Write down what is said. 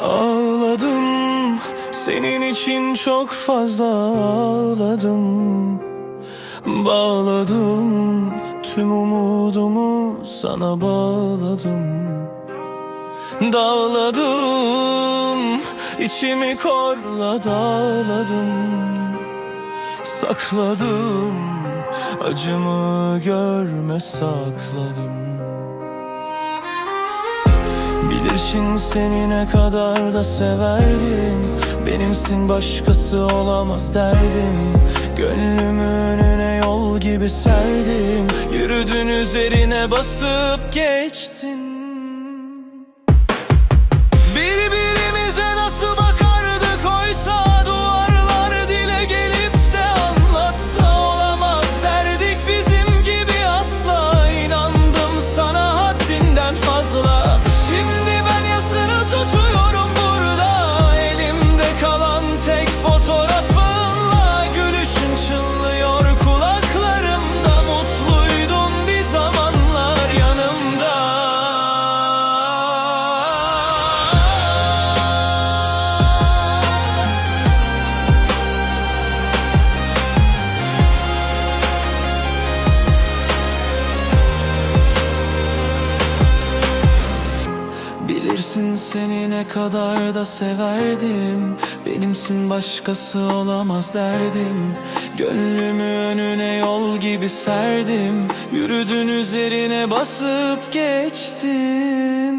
Ağladım senin için çok fazla ağladım. Bağladım tüm umudumu sana bağladım. Dağladım içimi korla dağladım. Sakladım acımı görme sakladım. Bilirsin seni ne kadar da severdim. Benimsin başkası olamaz derdim. Gönlümü önüne yol gibi serdim. Yürüdün üzerine basıp geçtin Bilirsin seni ne kadar da severdim. Benimsin başkası olamaz derdim. Gönlümü önüne yol gibi serdim. Yürüdün üzerine basıp geçtim